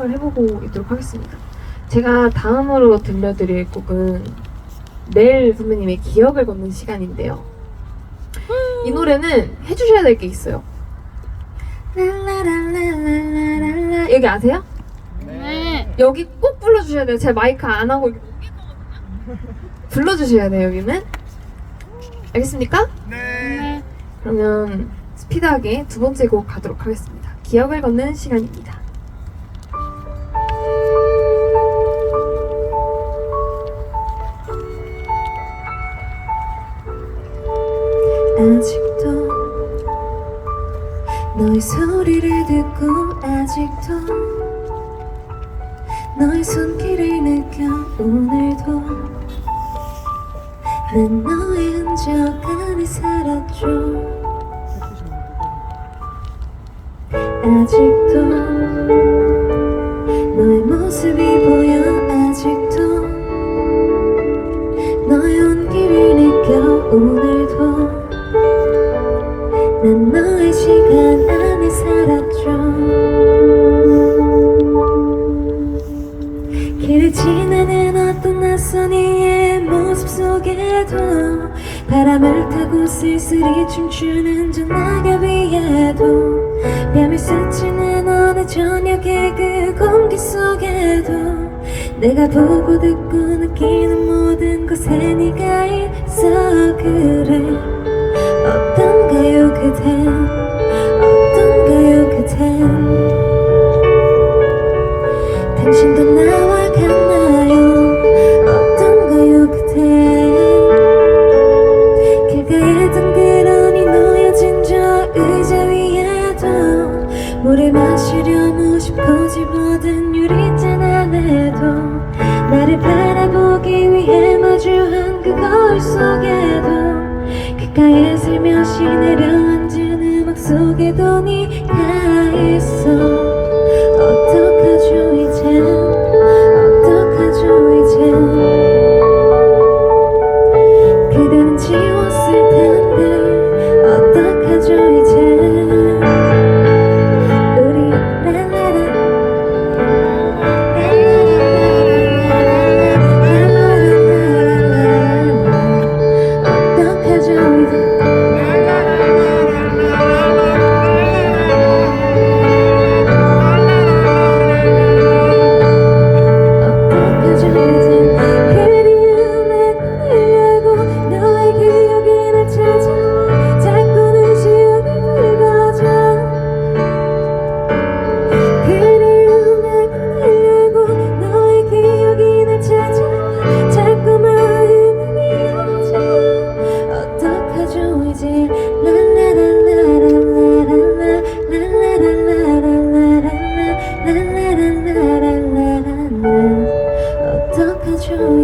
생각을 해보고 있도록 하겠습니다. 제가 다음으로 들려드릴 곡은 넬 선배님의 기억을 걷는 시간인데요. 이 노래는 해주셔야 될 게 있어요. 랄라랄라랄라랄라 여기 아세요? 네. 여기 꼭 불러주셔야 돼요. 제 마이크 안 하고 불러주셔야 돼요. 여기는 알겠습니까? 네. 그러면 스피드하게 두 번째 곡 가도록 하겠습니다. 기억을 걷는 시간입니다. 아직도 너의 소리를 듣고 아직도 너의 손길을 느껴 오늘도 난 너의 흔적 안에 살았죠. 아직도 너의 모습이 보여 아직도 너의 온기를 느껴 오늘도 난 너의 시간 안에 살았죠. 길을 지나는 어떤 낯선 이의 모습 속에도 바람을 타고 쓸쓸히 춤추는 저 낙엽 위에도 뺨을 스치는 어느 저녁의 그 공기 속에도 내가 보고 듣고 느끼는 모든 곳에 네가 있어 그래 그댄 어떤가요 그댄? 당신도 나와 같나요? 어떤가요 그댄? 길가에 덩그러니 놓여진 저 의자 위에도 물을 마시려고 싶고 집어든 유리잔 안에도 나를 바라보기 위해 마주한 그 거울 속에도 귓가에 슬며시 내려앉 そげどに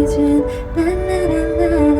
imagine. Na, na, na,